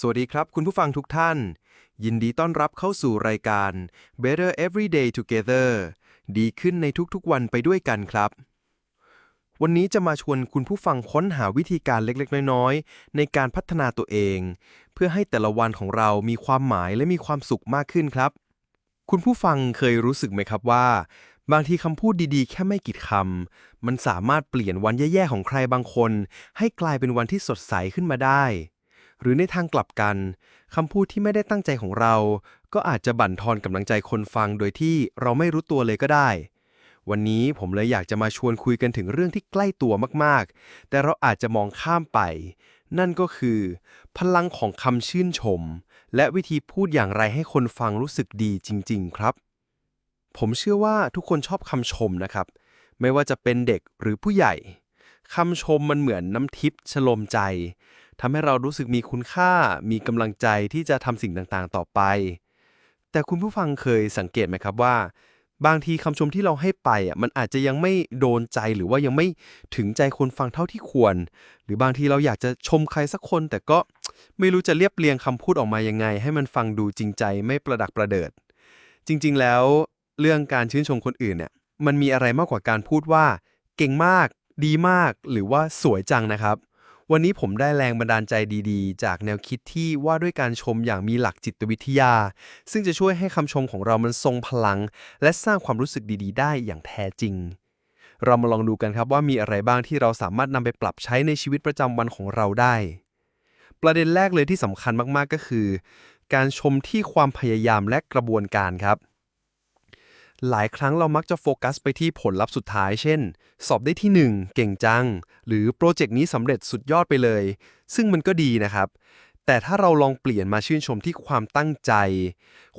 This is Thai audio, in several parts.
สวัสดีครับ คุณผู้ฟังทุกท่าน ยินดีต้อนรับเข้าสู่รายการ Better Every Day Together ดีขึ้นในทุกๆวันไปด้วยกันครับ วันนี้จะมาชวนคุณผู้ฟังค้นหาวิธีการเล็กๆ น้อยๆ ในการพัฒนาตัวเอง เพื่อให้แต่ละวันของเรามีความหมายและมีความสุขมากขึ้นครับ คุณผู้ฟังเคยรู้สึกไหมครับว่า บางทีคำพูดดีๆ แค่ไม่กี่คำมันสามารถเปลี่ยนวันแย่ๆของใครบางคน ให้กลายเป็นวันที่สดใสขึ้นมาได้ หรือในทางกลับกันคำพูดที่ไม่ได้ตั้งใจของเรา ก็อาจจะบั่นทอนกำลังใจคนฟังโดยที่เราไม่รู้ตัวเลยก็ได้ วันนี้ผมเลยอยากจะมาชวนคุยกันถึงเรื่องที่ใกล้ตัวมากๆ แต่เราอาจจะมองข้ามไป นั่นก็คือ พลังของคำชื่นชม และวิธีพูดอย่างไรให้คนฟังรู้สึกดีจริง ๆ ครับ ผมเชื่อว่าทุกคนชอบคำชมนะครับ ไม่ว่าจะเป็นเด็กหรือผู้ใหญ่คำชมมันเหมือนน้ำทิพย์ชโลมใจ ทำให้เรารู้สึกมีคุณค่า มีกำลังใจที่จะทำสิ่งต่างๆ ต่อไป แต่คุณผู้ฟังเคยสังเกตไหมครับว่า บางทีคำชมที่เราให้ไปอะมันอาจจะยังไม่โดนใจหรือว่ายังไม่ถึงใจคนฟังเท่าที่ควร หรือบางทีเราอยากจะชมใครสักคน แต่ก็ไม่รู้จะเรียบเรียงคำพูดออกมายังไง ให้มันฟังดูจริงใจไม่ประดักประเดิด จริง ๆ แล้วเรื่องการชื่นชมคนอื่นเนี่ยมันมีอะไรมากกว่าการพูดว่า เก่งมาก ดีมาก หรือว่าสวยจังนะครับ วันนี้ผมได้แรงบันดาลใจดีๆ จากแนวคิดที่ว่าด้วยการชมอย่างมีหลักจิตวิทยา ซึ่งจะช่วยให้คำชมของเรามันทรงพลัง และสร้างความรู้สึกดีๆ ได้อย่างแท้จริง เรามาลองดูกันครับว่ามีอะไรบ้างที่เราสามารถนำไปปรับใช้ในชีวิตประจำวันของเราได้ ประเด็นแรกเลยที่สำคัญมากๆก็คือ การชมที่ความพยายามและกระบวนการครับ หลายครั้งเรามักจะโฟกัสไปที่ผลลัพธ์สุดท้าย เช่น สอบได้ที่ 1 เก่งจัง หรือโปรเจกต์นี้สำเร็จสุดยอดไปเลย ซึ่งมันก็ดีนะครับ แต่ถ้าเราลองเปลี่ยนมาชื่นชมที่ความตั้งใจ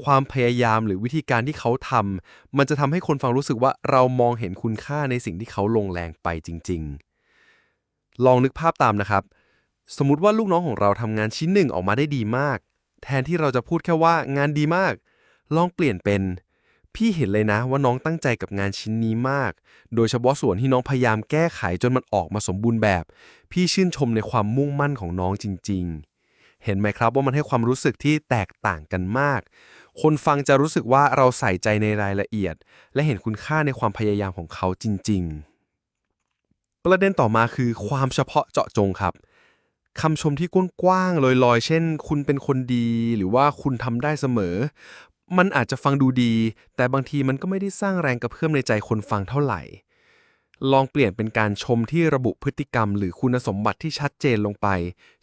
ความพยายามหรือวิธีการที่เขาทำมันจะทำให้คนฟังรู้สึกว่าเรามองเห็นคุณค่าในสิ่งที่เขาลงแรงไปจริง ๆ ลองนึกภาพตามนะครับ สมมติว่าลูกน้องของเราทำงานชิ้นหนึ่งออกมาได้ดีมาก แทนที่เราจะพูดแค่ว่างานดีมาก ลองเปลี่ยนเป็น พี่เห็นเลยนะว่าน้องตั้งใจกับงานชิ้นนี้มาก โดยเฉพาะส่วนที่น้องพยายามแก้ไขจนมันออกมาสมบูรณ์แบบ พี่ชื่นชมในความมุ่งมั่นของน้องจริง ๆ เห็นไหมครับว่ามันให้ความรู้สึกที่แตกต่างกันมาก คนฟังจะรู้สึกว่าเราใส่ใจในรายละเอียด และเห็นคุณค่าในความพยายามของเขาจริง ๆ ประเด็นต่อมาคือความเฉพาะเจาะจงครับคำชมที่กว้างๆลอยๆ เช่น คุณเป็นคนดีหรือว่าคุณทำได้เสมอ มันอาจจะฟังดูดี แต่บางทีมันก็ไม่ได้สร้างแรงกระเพื่อมในใจคนฟังเท่าไหร่ ลองเปลี่ยนเป็นการชมที่ระบุพฤติกรรม หรือคุณสมบัติที่ชัดเจนลงไป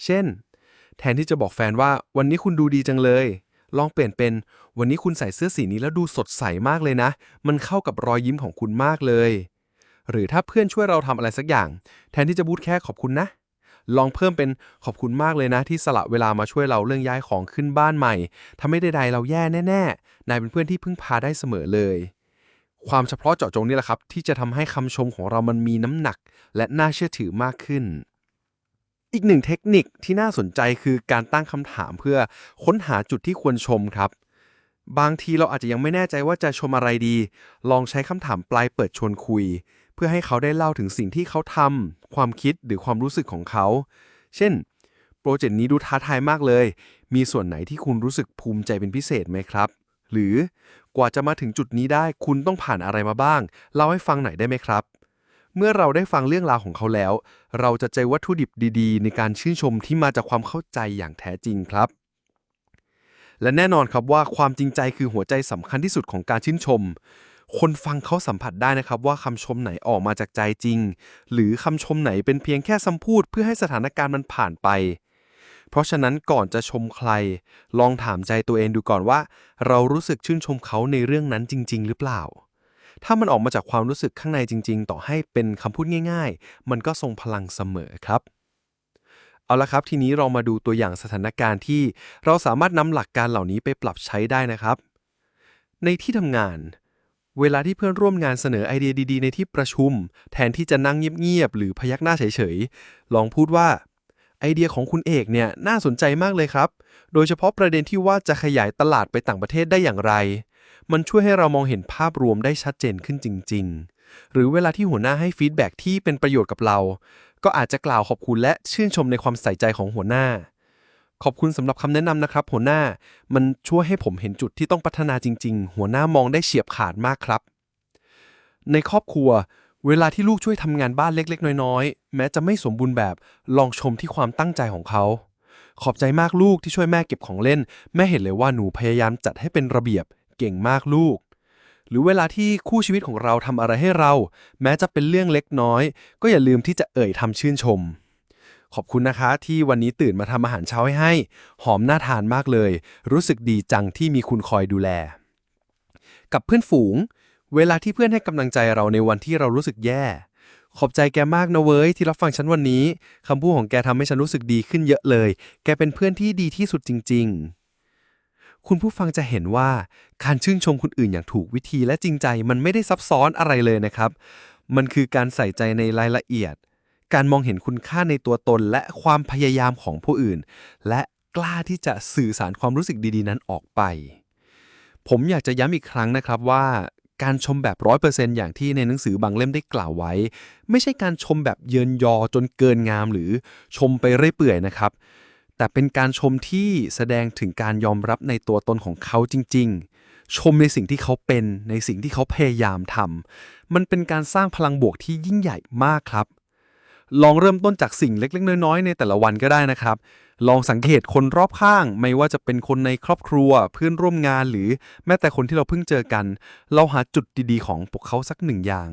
เช่น แทนที่จะบอกแฟนว่า วันนี้คุณดูดีจังเลย ลองเปลี่ยนเป็น วันนี้คุณใส่เสื้อสีนี้แล้วดูสดใสมากเลยนะ มันเข้ากับรอยยิ้มของคุณมากเลย หรือถ้าเพื่อนช่วยเราทำอะไรสักอย่าง แทนที่จะพูดแค่ขอบคุณนะ ลองเพิ่มเป็นขอบคุณมากเลยนะ ที่สละเวลามาช่วยเราเรื่องย้ายของขึ้นบ้านใหม่ถ้าไม่ได้ใดๆเราแย่แน่ๆ นายเป็นเพื่อนที่พึ่งพาได้เสมอเลย ความเฉพาะเจาะจงนี่แหละครับ ที่จะทำให้คำชมของเรามันมีน้ำหนัก และน่าเชื่อถือมากขึ้น อีกหนึ่งเทคนิคที่น่าสนใจคือการตั้งคำถามเพื่อค้นหาจุดที่ควรชมครับบางทีเราอาจจะยังไม่แน่ใจว่าจะชมอะไรดี ลองใช้คำถามปลายเปิดชวนคุย เพื่อให้เขาได้เล่าถึงสิ่งที่เขาทำความคิดหรือความรู้สึกของเขา เช่น โปรเจกต์นี้ดูท้าทายมากเลย มีส่วนไหนที่คุณรู้สึกภูมิใจเป็นพิเศษไหมครับ หรือกว่าจะมาถึงจุดนี้ได้คุณต้องผ่านอะไรมาบ้าง เล่าให้ฟังหน่อยได้ไหมครับ เมื่อเราได้ฟังเรื่องราวของเขาแล้ว เราจะเจอวัตถุดิบดีๆ ในการชื่นชมที่มาจากความเข้าใจอย่างแท้จริงครับและแน่นอนครับว่าความจริงใจคือหัวใจสำคัญที่สุดของการชื่นชม คนฟังเขาสัมผัสได้นะครับว่าคำชมไหนออกมาจากใจจริง หรือคำชมไหนเป็นเพียงแค่คำพูดเพื่อให้สถานการณ์มันผ่านไป เพราะฉะนั้นก่อนจะชมใคร ลองถามใจตัวเองดูก่อนว่า เรารู้สึกชื่นชมเขาในเรื่องนั้นจริง ๆ หรือเปล่า ถ้ามันออกมาจากความรู้สึกข้างในจริง ๆ ต่อให้เป็นคำพูดง่าย ๆ มันก็ทรงพลังเสมอครับเอาละครับ ทีนี้เรามาดูตัวอย่างสถานการณ์ที่เราสามารถนำหลักการเหล่านี้ไปปรับใช้ได้นะครับ ในที่ทำงาน เวลาที่เพื่อนร่วมงานเสนอไอเดียดี ๆ ในที่ประชุม แทนที่จะนั่งเงียบๆหรือพยักหน้าเฉยๆ ลองพูดว่า ไอเดียของคุณเอกเนี่ยน่าสนใจมากเลยครับ โดยเฉพาะประเด็นที่ว่าจะขยายตลาดไปต่างประเทศได้อย่างไร มันช่วยให้เรามองเห็นภาพรวมได้ชัดเจนขึ้นจริง ๆ หรือเวลาที่หัวหน้าให้ฟีดแบ็กที่เป็นประโยชน์กับเรา ก็อาจจะกล่าวขอบคุณและชื่นชมในความใส่ใจของหัวหน้า ขอบคุณสำหรับคำแนะนำนะครับ หัวหน้ามันช่วยให้ผมเห็นจุดที่ต้องพัฒนาจริง ๆ หัวหน้ามองได้เฉียบขาดมากครับ ในครอบครัว เวลาที่ลูกช่วยทำงานบ้านเล็ก ๆ น้อย ๆ แม้จะไม่สมบูรณ์แบบลองชมที่ความตั้งใจของเขา ขอบใจมากลูกที่ช่วยแม่เก็บของเล่น แม่เห็นเลยว่าหนูพยายามจัดให้เป็นระเบียบ เก่งมากลูก หรือเวลาที่คู่ชีวิตของเราทำอะไรให้เรา แม้จะเป็นเรื่องเล็กน้อย ก็อย่าลืมที่จะเอ่ยทำชื่นชม ขอบคุณนะคะ ที่วันนี้ตื่นมาทำอาหารเช้าให้ให้ หอมน่าทานมากเลย รู้สึกดีจังที่มีคุณคอยดูแล กับเพื่อนฝูง เวลาที่เพื่อนให้กำลังใจเราในวันที่เรารู้สึกแย่ ขอบใจแกมากนะเว้ย ที่รับฟังฉันวันนี้คำพูดของแกทำให้ฉันรู้สึกดีขึ้นเยอะเลย แกเป็นเพื่อนที่ดีที่สุดจริง ๆคุณผู้ฟังจะเห็นว่าการชื่นชมคนอื่นอย่างถูกวิธีและจริงใจมันไม่ได้ซับซ้อนอะไรเลยนะครับ มันคือการใส่ใจในรายละเอียด การมองเห็นคุณค่าในตัวตนและความพยายามของผู้อื่น และกล้าที่จะสื่อสารความรู้สึกดีๆ นั้นออกไป ผมอยากจะย้ำอีกครั้งนะครับว่าการชมแบบร้อยเปอร์เซนต์อย่างที่ในหนังสือบางเล่มได้กล่าวไว้ ไม่ใช่การชมแบบเยินยอจนเกินงามหรือชมไปเรื่อยเปื่อยนะครับ แต่เป็นการชมที่แสดงถึงการยอมรับในตัวตนของเขาจริง ๆ ชมในสิ่งที่เขาเป็นในสิ่งที่เขาพยายามทำมันเป็นการสร้างพลังบวกที่ยิ่งใหญ่มากครับ ลองเริ่มต้นจากสิ่งเล็กๆ น้อยๆ ในแต่ละวันก็ได้นะครับ ลองสังเกตคนรอบข้าง ไม่ว่าจะเป็นคนในครอบครัว เพื่อนร่วมงานหรือแม้แต่คนที่เราเพิ่งเจอกัน เราหาจุดดีๆ ของพวกเขาสักหนึ่งอย่าง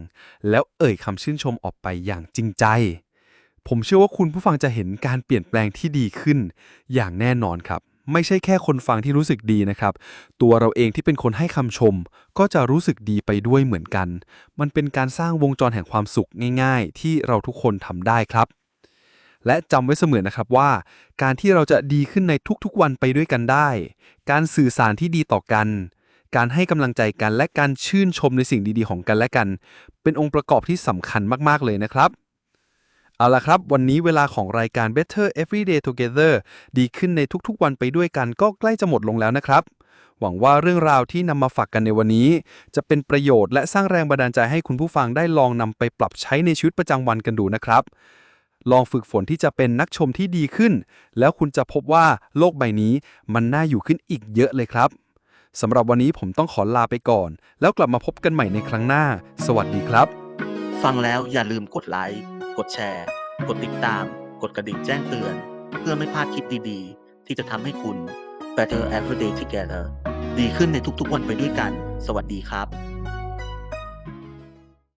แล้วเอ่ยคำชื่นชมออกไปอย่างจริงใจ ผมเชื่อว่าคุณผู้ฟังจะเห็นการเปลี่ยนแปลงที่ดีขึ้น อย่างแน่นอนครับ ไม่ใช่แค่คนฟังที่รู้สึกดีนะครับ ตัวเราเองที่เป็นคนให้คำชม ก็จะรู้สึกดีไปด้วยเหมือนกัน มันเป็นการสร้างวงจรแห่งความสุขง่าย ๆ ที่เราทุกคนทำได้ครับ และจำไว้เสมอนะครับว่า การที่เราจะดีขึ้นในทุกๆวันไปด้วยกันได้ การสื่อสารที่ดีต่อกัน การให้กำลังใจกันและการชื่นชมในสิ่งดีๆ ของกันและกัน เป็นองค์ประกอบที่สำคัญมากๆเลยนะครับ เอาละครับ วันนี้เวลาของรายการ Better Everyday Together ดีขึ้นในทุกๆ วันไปด้วยกันก็ใกล้จะหมดลงแล้วนะครับ หวังว่าเรื่องราวที่นำมาฝากกันในวันนี้ จะเป็นประโยชน์และสร้างแรงบันดาลใจให้คุณผู้ฟังได้ลองนำไปปรับใช้ในชีวิตประจำวันกันดูนะครับ ลองฝึกฝนที่จะเป็นนักชมที่ดีขึ้น แล้วคุณจะพบว่าโลกใบนี้มันน่าอยู่ขึ้นอีกเยอะเลยครับสำหรับวันนี้ผมต้องขอลาไปก่อน แล้วกลับมาพบกันใหม่ในครั้งหน้า สวัสดีครับ ฟังแล้วอย่าลืมกดไลค์ กดแชร์ กดติดตาม กดกระดิ่งแจ้งเตือน เพื่อไม่พลาดคลิปดีๆ ที่จะทำให้คุณ Better Everyday Together ดีขึ้นในทุกๆวันไปด้วยกัน สวัสดีครับ